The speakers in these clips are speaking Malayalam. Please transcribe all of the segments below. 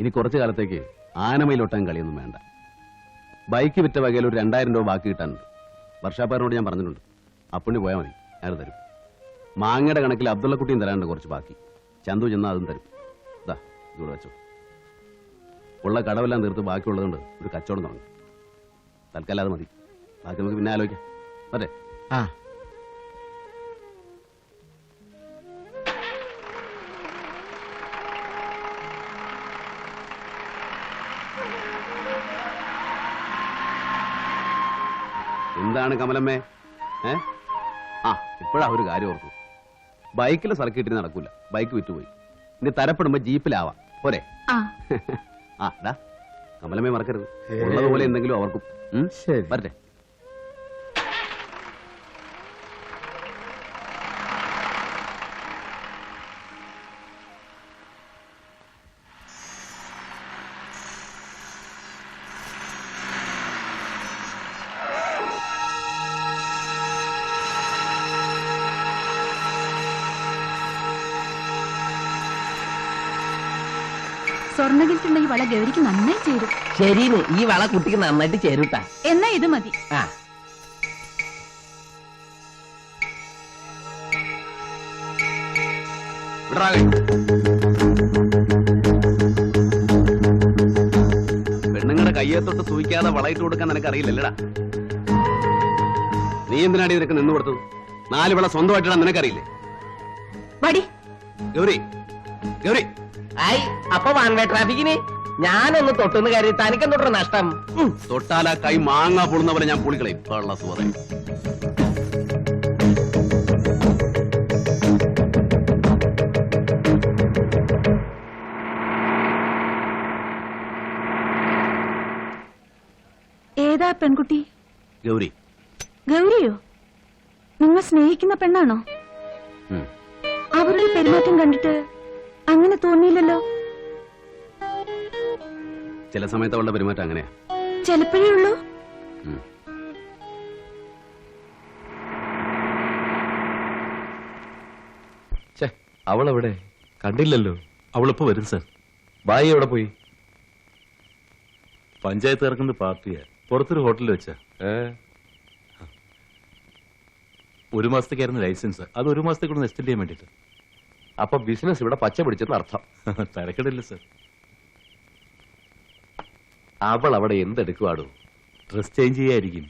ഇനി കുറച്ചു കാലത്തേക്ക് ആനമയിലൊട്ടാൻ കളിയൊന്നും വേണ്ട. ബൈക്ക് വിറ്റ വകയിൽ ഒരു രണ്ടായിരം രൂപ ബാക്കി കിട്ടാനുണ്ട്. വർഷാപ്പാരനോട് ഞാൻ പറഞ്ഞിട്ടുണ്ട്. അപ്പുണ്ണി പോയാൽ മതി അയാൾ തരും. മാങ്ങയുടെ കണക്കിൽ അബ്ദുള്ളക്കുട്ടിയും തരാനുണ്ട് കുറച്ച് ബാക്കി. ചന്തു ചെന്നാൽ അതും തരും. ഇതാ ഇതുകൂടെ വെച്ചോ. ഉള്ള കടവെല്ലാം തീർത്ത് ബാക്കിയുള്ളതുകൊണ്ട് ഒരു കച്ചവടം തുടങ്ങും. തൽക്കാലം അത് മതി. ബാക്കി നമുക്ക് പിന്നെ ആലോചിക്കാം. അതെ ആ. എന്താണ് കമലമ്മേ? ഏ? ആ ഇപ്പോഴാ ഒരു കാര്യം ഓർക്കും ബൈക്കിൽ സർക്കിട്ടിന് നടക്കൂല. ബൈക്ക് വിറ്റുപോയി. ഇനി തരപ്പെടുമ്പോ ജീപ്പിലാവാം. പോരെ? ആ. കമലമ്മേ മറക്കരുത്. ഉള്ളതുപോലെ എന്തെങ്കിലും അവർക്കും? ശരി. വരട്ടെ. സ്വർണകിൽറ്റുള്ള ഈ വള ഗൗരിക്ക് നന്നായി ചേരും. ശരീന്ന്. ഈ വള കുട്ടിക്ക് നന്നായിട്ട് ചേരൂട്ടാ. എന്നാ ഇത് മതി. ആ. പെണ്ണുങ്ങളുടെ കയ്യെ തൊട്ട് സൂയിക്കാതെ വളയിട്ട് കൊടുക്കാൻ നിനക്ക് അറിയില്ലല്ലടാ നീ എന്തിനാടി നിനക്ക് നിന്ന് കൊടുത്തു നാല് വിള സ്വന്തമായിട്ടിടാൻ നിനക്കറിയില്ലേ? വടി ഗൗരി. ഗൗരി. ആയി അപ്പൊ വാൻവേ ട്രാഫിക്കിന് ഞാനൊന്ന് തൊട്ടുന്ന് കയറി തനിക്കെന്തോട്ട നഷ്ടം. തൊട്ടാല കൈ മാങ്ങ പൊളുന്ന പോലെ ഞാൻ പൊളിക്കളെ കള്ള സുഹൃത്തെ. ഏതാ പെൺകുട്ടി? ഗൗരി. ഗൗരിയോ? നിങ്ങൾ സ്നേഹിക്കുന്ന പെണ്ണാണോ. അവരുടെ പെരുമാറ്റം കണ്ടിട്ട് അങ്ങനെ തോന്നിയില്ലല്ലോ. ചില സമയത്ത് അവളുടെ പെരുമാറ്റം അങ്ങനെയാ. ചിലപ്പോഴേ ഉള്ളൂ. അവളവിടെ കണ്ടില്ലല്ലോ. അവളിപ്പോ വരും സർ. ബായി എവിടെ പോയി? പഞ്ചായത്ത് ഇറക്കുന്ന പാർട്ടിയാ. പുറത്തൊരു ഹോട്ടലിൽ വെച്ചാ. ഒരു മാസത്തേക്കായിരുന്നു ലൈസൻസ്. അത് ഒരു മാസത്തേക്കൂടെ എക്സ്റ്റെൻഡ് ചെയ്യാൻ വേണ്ടിട്ട് അപ്പൊ ബിസിനസ് ഇവിടെ പച്ച പിടിച്ചെന്ന് അർത്ഥം. തിരക്കിടില്ല സർ. അവൾ അവിടെ എന്തെടുക്കുവാടോ? ഡ്രസ് ചേഞ്ച് ചെയ്യായിരിക്കും.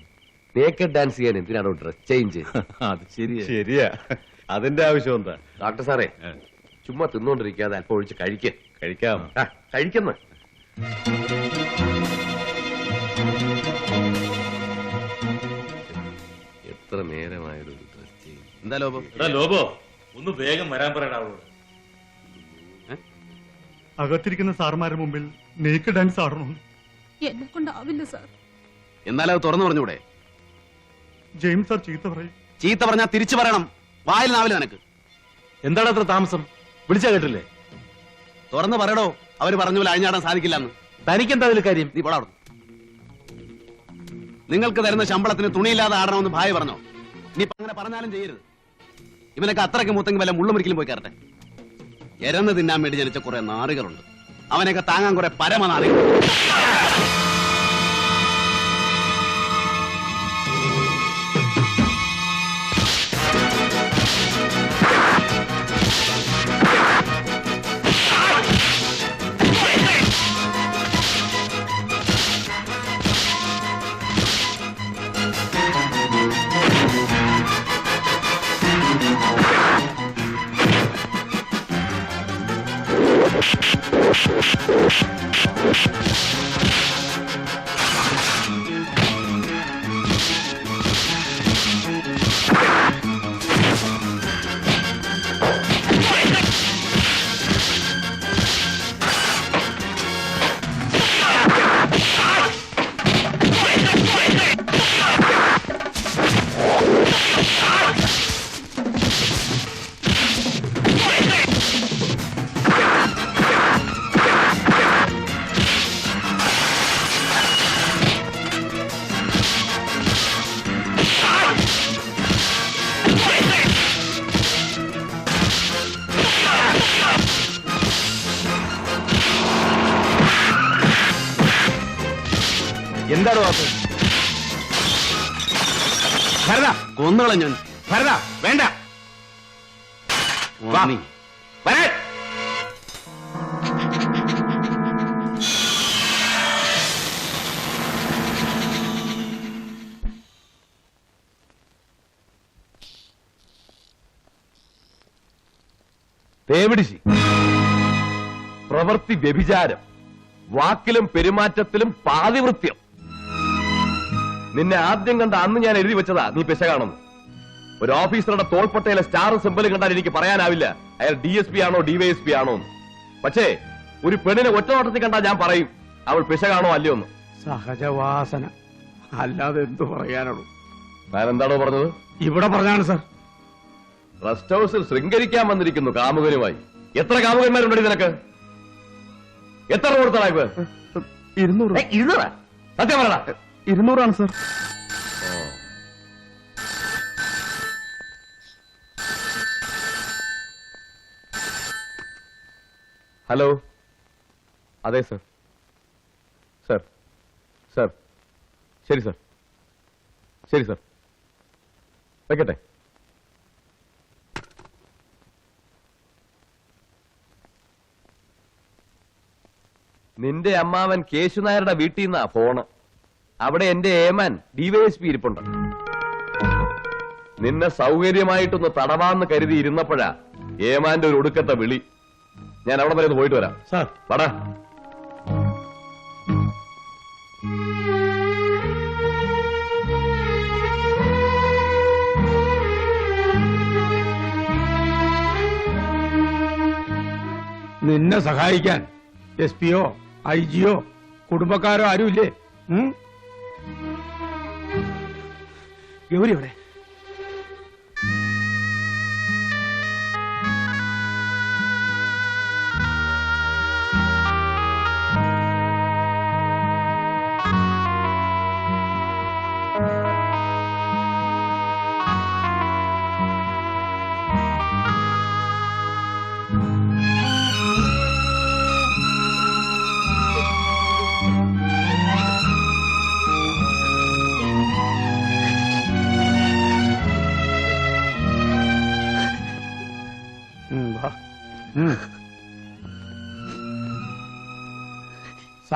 നേക്കഡ് ഡാൻസ് ചെയ്യാൻ എന്തിനാണോ ഡ്രസ് ചേഞ്ച് അത് ശരിയാ. ശരിയാ. അതിന്റെ ആവശ്യം എന്താ? ഡോക്ടർ സാറേ. ചുമ്മാ തിന്നോണ്ടിരിക്കാതെ അല്പം ഒഴിച്ച് കഴിക്ക. കഴിക്കാം. കഴിക്കുന്ന. എത്ര നേരമായത് ഡ്രസ് ചേഞ്ച് എന്താ ലോബോ ലോബോ ഒന്ന് വേഗം വരാൻ അവളോട് അകത്തിരിക്കുന്ന സാർമാരുടെ മുമ്പിൽ നെയ്ക്ക് ഡാൻസ് ആടണം എന്നെ കൊണ്ടാവില്ല സാർ. എന്നാലും അത് തുറന്നു പറഞ്ഞൂടെ ജെയിംസ് സാർ ചീത്ത പറയും. ചീത്ത പറഞ്ഞാൽ തിരിച്ചു പറയണം. വായിൽ നാവില്ല നിനക്ക്. എന്താണ് അത്ര താമസം? വിളിച്ചാ കേട്ടില്ലേ? തുറന്നു പറയടോ. അവർ പറഞ്ഞു പോലെ അഴിഞ്ഞാടാൻ സാധിക്കില്ല എന്ന് തനിക്കെന്താ അതിൽ കാര്യം? നീ പോടാ അവിടുന്ന്. നിങ്ങൾക്ക് തരുന്ന ശമ്പളത്തിന് തുണിയില്ലാതെ ആടണമെന്ന് ഭാര്യ പറഞ്ഞോ? നീ അങ്ങനെ പറഞ്ഞാലും ചെയ്യരുത്. ഇവനൊക്കെ അത്രയ്ക്ക് മൂത്തെങ്കിൽ വല്ല മുള്ളുമൊരിക്കലും പോയി കയറട്ടെ. എരന്ന് തിന്നാൻ വേണ്ടി ജനിച്ച കുറെ നാറുകളുണ്ട്. അവനൊക്കെ താങ്ങാൻ കുറെ പരമനാറികൾ എന്താണ് വാസു ഭരത കൊന്നുകള ഞാൻ. ഭരത വേണ്ട. വാ. നീ വരാൻ തേവിടിശി പ്രവൃത്തി വ്യഭിചാരം. വാക്കിലും പെരുമാറ്റത്തിലും പാതിവൃത്യം. നിന്നെ ആദ്യം കണ്ട അന്ന് ഞാൻ എഴുതി വെച്ചതാ. നീ പെശ കാണുന്നു ഒരു ഓഫീസറുടെ തോൾപ്പട്ടയിലെ സ്റ്റാർ സിമ്പിൾ കണ്ടാൽ എനിക്ക് പറയാനാവില്ല. അയാൾ ഡി എസ് പി ആണോ ഡിവൈഎസ് ആണോ പക്ഷേ ഒരു പെണ്ണിനെ ഒറ്റ നോട്ടത്തിൽ കണ്ടാൽ ഞാൻ പറയും അവൾ പിശ കാണോ അല്ലയോ എന്ന്. സഹജവാസന. അല്ലാതെ എന്തു പറയാനുള്ളൂ ഞാൻ എന്താണോ പറഞ്ഞത്? ഇവിടെ പറഞ്ഞാണ് സർ. റെസ്റ്റ് ഹൗസിൽ ശൃംഗരിക്കാൻ വന്നിരിക്കുന്നു കാമുകനുമായി. എത്ര കാമുകന്മാരുണ്ടടി നിനക്ക്? എത്ര കൊടുത്തടാ ഇപ്പൊ ഇരുന്നൂറ്. ഇരുന്നൂറാ? സത്യം പറയടാ. ഇരുന്നൂറാണ് സർ. ഹലോ. അതെ സർ. Sir sir. ശരി സർ. ശരി സർ. വെക്കട്ടെ. നിന്റെ അമ്മാവൻ കേശുനായരുടെ വീട്ടിൽ നിന്നാ ഫോണ്. അവിടെ എന്റെ ഏമാൻ ഡിവൈഎസ്പി ഇരിപ്പുണ്ട്. നിന്നെ സൗകര്യമായിട്ടൊന്ന് തടവാന്ന് കരുതി ഇരുന്നപ്പോഴാ ഏമാന്റെ ഒരു ഒടുക്കത്തെ വിളി. ഞാൻ അവിടെ വരെ ഒന്ന് പോയിട്ട് വരാം. സാർ. പടാ. നിന്നെ സഹായിക്കാൻ എസ് പിയോ ഐ ജിയോ കുടുംബക്കാരോ ആരുമില്ലേ? ഗൗരി എവിടെ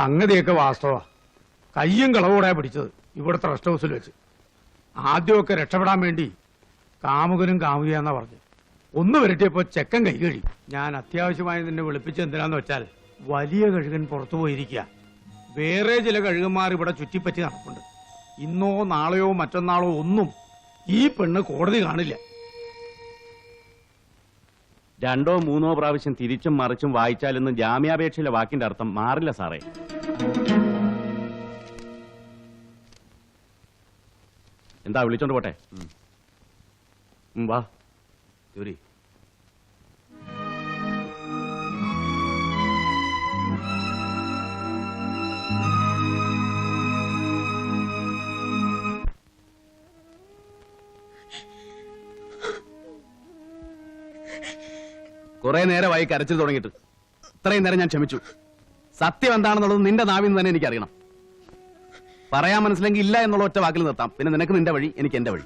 സംഗതിയൊക്കെ വാസ്തവ. കയ്യും കളവോടെ പിടിച്ചത് ഇവിടുത്തെ റെസ്റ്റ് ഹൗസിൽ വെച്ച്. ആദ്യമൊക്കെ രക്ഷപ്പെടാൻ വേണ്ടി കാമുകനും കാമുകയെന്നാ പറഞ്ഞു ഒന്ന് വരട്ടിയപ്പോ ചെക്കൻ കൈ കഴി ഞാൻ അത്യാവശ്യമായി നിന്നെ വിളിപ്പിച്ച് എന്തിനാന്ന് വെച്ചാൽ വലിയ കഴുകൻ പുറത്തു പോയിരിക്കുക. വേറെ ചില കഴുകന്മാർ ഇവിടെ ചുറ്റിപ്പറ്റി നടപ്പുണ്ട്. ഇന്നോ നാളെയോ മറ്റന്നാളോ ഒന്നും ഈ പെണ്ണ് കോടതി കാണില്ല. രണ്ടോ മൂന്നോ പ്രാവശ്യം തിരിച്ചും മറിച്ചും വായിച്ചാലൊന്നും ജാമ്യാപേക്ഷയിലെ വാക്കിന്റെ അർത്ഥം മാറില്ല സാറേ. എന്താ വിളിച്ചോണ്ട് പോട്ടെ? വാ. ജോലി. കുറെ നേരമായി കരച്ചിൽ തുടങ്ങിയിട്ട്. ഇത്രയും നേരം ഞാൻ ക്ഷമിച്ചു. സത്യം എന്താണെന്നുള്ളത് നിന്റെ നാവിൽ നിന്ന് തന്നെ എനിക്കറിയണം. പറയാൻ മനസ്സിലെങ്കിൽ ഇല്ല എന്നുള്ള ഒറ്റ വാക്കിൽ നിർത്താം. പിന്നെ നിനക്ക് നിന്റെ വഴി എനിക്ക് എന്റെ വഴി.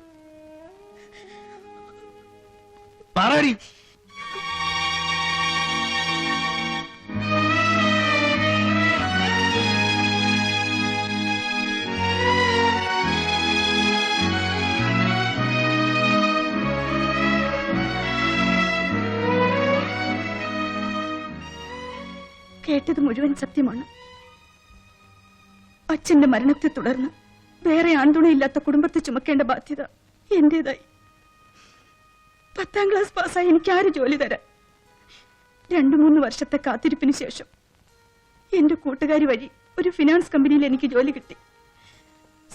പറയടി. കേട്ടത് മുഴുവൻ സത്യമാണ്. അച്ഛന്റെ മരണത്തെ തുടർന്ന് വേറെ ആൺതുണയില്ലാത്ത കുടുംബത്തെ ചുമക്കേണ്ട ബാധ്യത എന്റേതായി. പത്താം ക്ലാസ് പാസ്സായി എനിക്ക് ആര് ജോലി തരാൻ? രണ്ടു മൂന്ന് വർഷത്തെ കാത്തിരിപ്പിന് ശേഷം എന്റെ കൂട്ടുകാരി വഴി ഒരു ഫിനാൻസ് കമ്പനിയിൽ എനിക്ക് ജോലി കിട്ടി.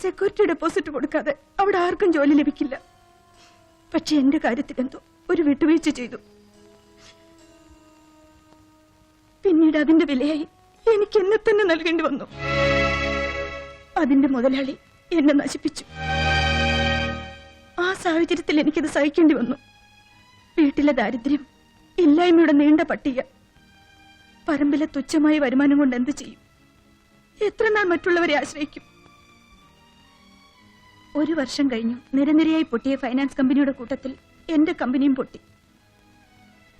സെക്യൂരിറ്റി ഡെപ്പോസിറ്റ് കൊടുക്കാതെ അവിടെ ആർക്കും ജോലി ലഭിക്കില്ല. പക്ഷെ എന്റെ കാര്യത്തിൽ എന്തോ ഒരു വിട്ടുവീഴ്ച ചെയ്തു. പിന്നീട് അതിന്റെ വിലയായി എനിക്ക് എന്നെ തന്നെ നൽകേണ്ടി വന്നു. അതിന്റെ മുതലാളി എന്നെ നശിപ്പിച്ചു. ആ സാഹചര്യത്തിൽ എനിക്കത് സഹിക്കേണ്ടി വന്നു. വീട്ടിലെ ദാരിദ്ര്യം ഇല്ലായ്മയുടെ നീണ്ട പട്ടിക പറമ്പിലെ തുച്ഛമായ വരുമാനം കൊണ്ട് എന്ത് ചെയ്യും? എത്ര നാൾ മറ്റുള്ളവരെ ആശ്രയിക്കും? ഒരു വർഷം കഴിഞ്ഞു നിരനിരയായി പൊട്ടിയ ഫൈനാൻസ് കമ്പനിയുടെ കൂട്ടത്തിൽ എന്റെ കമ്പനിയും പൊട്ടി.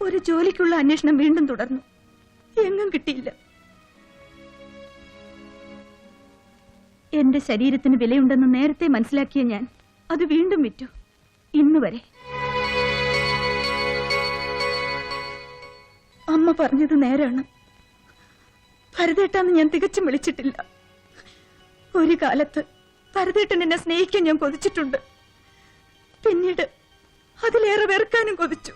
ഒരു ജോലിക്കുള്ള അന്വേഷണം വീണ്ടും തുടർന്നു. എങ്ങും കിട്ടിയില്ല. എന്റെ ശരീരത്തിന് വിലയുണ്ടെന്ന് നേരത്തെ മനസ്സിലാക്കിയ ഞാൻ അത് വീണ്ടും വിറ്റു. ഇന്ന് വരെ. അമ്മ പറഞ്ഞത് നേരാണ്. ഭരതേട്ടാന്ന് ഞാൻ തികച്ചും വിളിച്ചിട്ടില്ല. ഒരു കാലത്ത് ഭരതേട്ടൻ എന്നെ സ്നേഹിക്കാൻ ഞാൻ കൊതിച്ചിട്ടുണ്ട്. പിന്നീട് അതിലേറെ വെറുക്കാനും കൊതിച്ചു.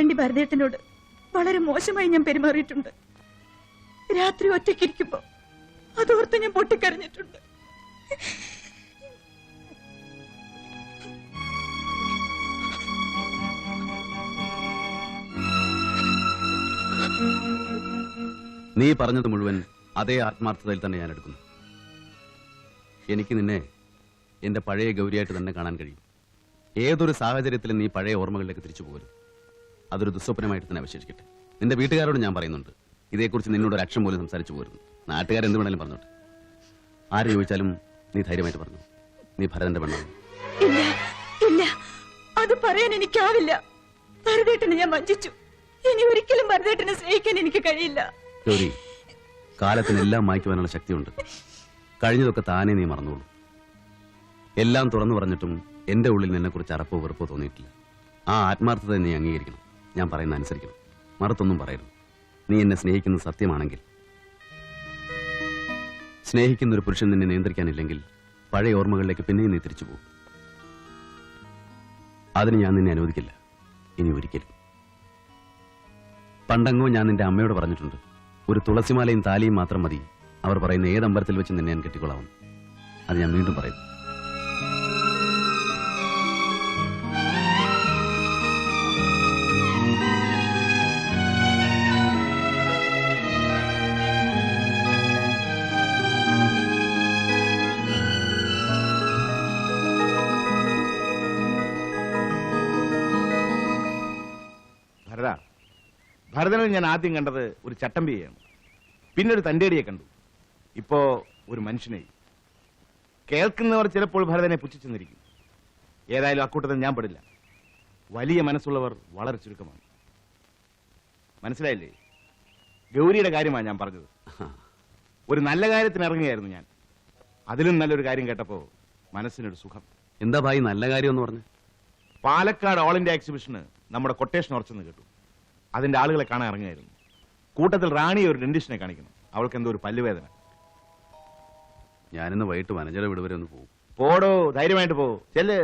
അതിനുവേണ്ടി ഭരതേട്ടനോട് വളരെ മോശമായി ഞാൻ പെരുമാറിയിട്ടുണ്ട്. രാത്രി ഒറ്റയ്ക്കിരിക്കുമ്പോ അതോർത്ത് ഞാൻ പൊട്ടിക്കരഞ്ഞിട്ടുണ്ട്. നീ പറഞ്ഞത് മുഴുവൻ അതേ ആത്മാർത്ഥതയിൽ തന്നെ ഞാൻ എടുക്കുന്നു. എനിക്ക് നിന്നെ എന്റെ പഴയ ഗൗരിയായിട്ട് തന്നെ കാണാൻ കഴിയും. ഏതൊരു സാഹചര്യത്തിലും നീ പഴയ ഓർമ്മകളിലേക്ക് തിരിച്ചു പോകരുത്. അതൊരു ദുസ്വപ്നമായിട്ട് തന്നെ അവശേഷിക്കട്ടെ. നിന്റെ വീട്ടുകാരോട് ഞാൻ പറയുന്നുണ്ട്. ഇതേക്കുറിച്ച് നിന്നോട് ഒരു അക്ഷം പോലും സംസാരിച്ചു പോരുന്നു നാട്ടുകാരെന്ത് വേണേലും പറഞ്ഞോട്ടെ. ആര് ചോദിച്ചാലും നീ ധൈര്യമായിട്ട് പറഞ്ഞു. നീ ഭരതന്റെ പെണ്ണാണ്. ഇല്ല ഇല്ല. അത് പറയാൻ എനിക്കാവില്ല. ഭരതേട്ടനെ ഞാൻ വഞ്ചിച്ചു. ഇനി ഒരിക്കലും ഭരതേട്ടനെ സ്നേഹിക്കാൻ എനിക്ക് കഴിയില്ല. ഗൗരി കാലത്തിനെല്ലാം മായ്ക്കുവാനുള്ള ശക്തിയുണ്ട്. കഴിഞ്ഞതൊക്കെ താനേ നീ മറന്നോളൂ. എല്ലാം തുറന്നു പറഞ്ഞിട്ടും എന്റെ ഉള്ളിൽ നിന്നെക്കുറിച്ച് അറപ്പോ വെറുപ്പോ തോന്നിയിട്ടില്ല. ആ ആത്മാർത്ഥത നീ അംഗീകരിക്കണം. ഞാൻ പറയുന്ന അനുസരിക്കണം. മറുത്തൊന്നും പറയരുത്. നീ എന്നെ സ്നേഹിക്കുന്നത് സത്യമാണെങ്കിൽ. സ്നേഹിക്കുന്ന ഒരു പുരുഷൻ നിന്നെ നിയന്ത്രിക്കാനില്ലെങ്കിൽ പഴയ ഓർമ്മകളിലേക്ക് പിന്നെയും നീ തിരിച്ചു പോകും. അതിന് ഞാൻ നിന്നെ അനുവദിക്കില്ല. ഇനി ഒരിക്കലും. പണ്ടങ്ങോ ഞാൻ നിന്റെ അമ്മയോട് പറഞ്ഞിട്ടുണ്ട് ഒരു തുളസിമാലയും താലിയും മാത്രം മതി. അവർ പറയുന്ന ഏത് അമ്പലത്തിൽ വെച്ച് നിന്നെ ഞാൻ കെട്ടിക്കൊള്ളാവും അത് ഞാൻ വീണ്ടും പറയുന്നു. ഭരതനിൽ ഞാൻ ആദ്യം കണ്ടത് ഒരു ചട്ടമ്പിയെയാണ്. പിന്നെ ഒരു തന്റേടിയെ കണ്ടു. ഇപ്പോ ഒരു മനുഷ്യനെ കേൾക്കുന്നവർ ചിലപ്പോൾ ഭരതനെ പുച്ഛിച്ചെന്നിരിക്കും ഏതായാലും അക്കൂട്ടത്തിൽ ഞാൻ പെടില്ല. വലിയ മനസ്സുള്ളവർ വളരെ ചുരുക്കമാണ്. മനസ്സിലായില്ലേ? ഗൗരിയുടെ കാര്യമാണ് ഞാൻ പറഞ്ഞത്. ഒരു നല്ല കാര്യത്തിന് ഇറങ്ങിയായിരുന്നു ഞാൻ. അതിലും നല്ലൊരു കാര്യം കേട്ടപ്പോ മനസ്സിനൊരു സുഖം. എന്താ ഭായി നല്ല കാര്യം എന്ന് പറഞ്ഞു? പാലക്കാട് ഓൾ ഇന്ത്യ എക്സിബിഷന് നമ്മുടെ കൊട്ടേഷൻ ഉറച്ചെന്ന് കേട്ടു. അതിന്റെ ആളുകളെ കാണാൻ ഇറങ്ങിയായിരുന്നു കൂട്ടത്തിൽ റാണി ഒരു ഡെന്റിസ്റ്റിനെ കാണിക്കുന്നു. അവൾക്ക് എന്തോ ഒരു പല്ലുവേദന. ഞാനിന്ന് വൈകിട്ട് മാനേജറെ വിടുവരെ വരെ ഒന്ന് പോകും പോടോ ധൈര്യമായിട്ട് പോ. ചെല്ല്.